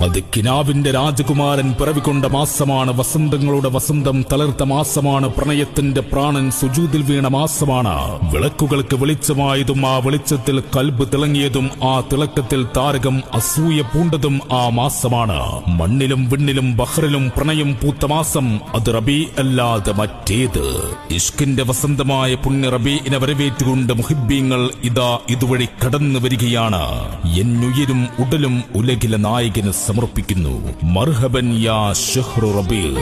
അത് കിനാവിന്റെ രാജകുമാരൻ പിറവിക്കൊണ്ട മാസമാണ് വസന്തങ്ങളുടെ വസന്തം തളർത്ത മാസമാണ് പ്രണയത്തിന്റെ പ്രാണൻ സുജൂതിൽ വീണ മാസമാണ്. വിളക്കുകൾക്ക് വെളിച്ചമായതും ആ വെളിച്ചത്തിൽ കൽബ് തിളങ്ങിയതും ആ തിളക്കത്തിൽ താരകം അസൂയ പൂണ്ടതും ആ മാസമാണ്. മണ്ണിലും വിണ്ണിലും ബഹ്റിലും പ്രണയം പൂത്ത മാസം അത് റബി അല്ലാതെ മറ്റേത്. ഇഷ്കിന്റെ വസന്തമായ പുണ്യ റബീനെ വരവേറ്റുകൊണ്ട് മുഹിബീങ്ങൾ ഇതാ ഇതുവഴി കടന്നു വരികയാണ്. എന്നുയിരും ഉടലും ഉലകിലെ നായകന് സമർപ്പിക്കുന്നു മർഹബൻ യാ ഷെഹ്റു റബീൽ